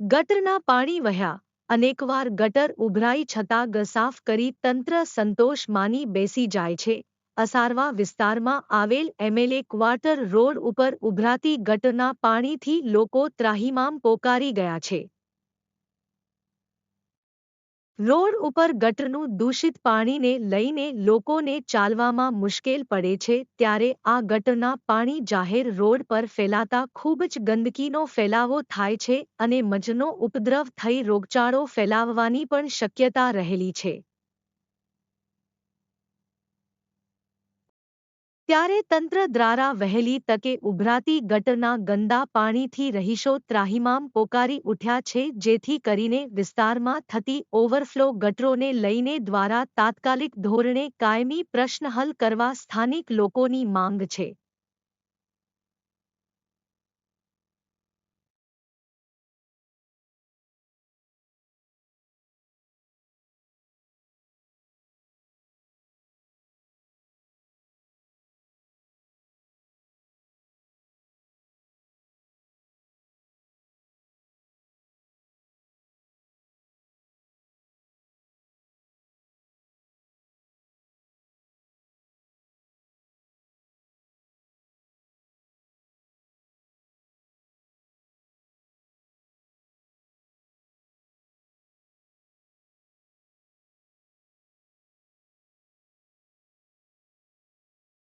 ગટરના પાણી વહ્યા. અનેકવાર ગટર ઉભરાઈ છતાં ગ સાફ કરી તંત્ર સંતોષ માની બેસી જાય છે. અસારવા વિસ્તારમાં આવેલ એમએલએ ક્વાર્ટર રોડ ઉપર ઉભરાતી ગટરના પાણીથી લોકો ત્રાહિમામ પોકારી ગયા છે. રોડ ઉપર ગટરનું દૂષિત પાણીને લઈને લોકોને ચાલવામાં મુશ્કેલ પડે છે ત્યારે આ ગટરના પાણી જાહેર રોડ પર ફેલાતા ખૂબ જ ગંદકીનો ફેલાવો થાય છે અને મજનો ઉપદ્રવ થઈ રોગચાળો ફેલાવવાની પણ શક્યતા રહેલી છે. ત્યારે તંત્ર દ્વારા વહેલી તકે ઉભરાતી ગટરના ગંદા પાણીથી રહીશો ત્રાહિમામ પોકારી ઉઠ્યા છે, જેથી કરીને વિસ્તારમાં થતી ઓવરફ્લો ગટરોને લઈને દ્વારા તાત્કાલિક ધોરણે કાયમી પ્રશ્ન હલ કરવા સ્થાનિક લોકોની માંગ છે.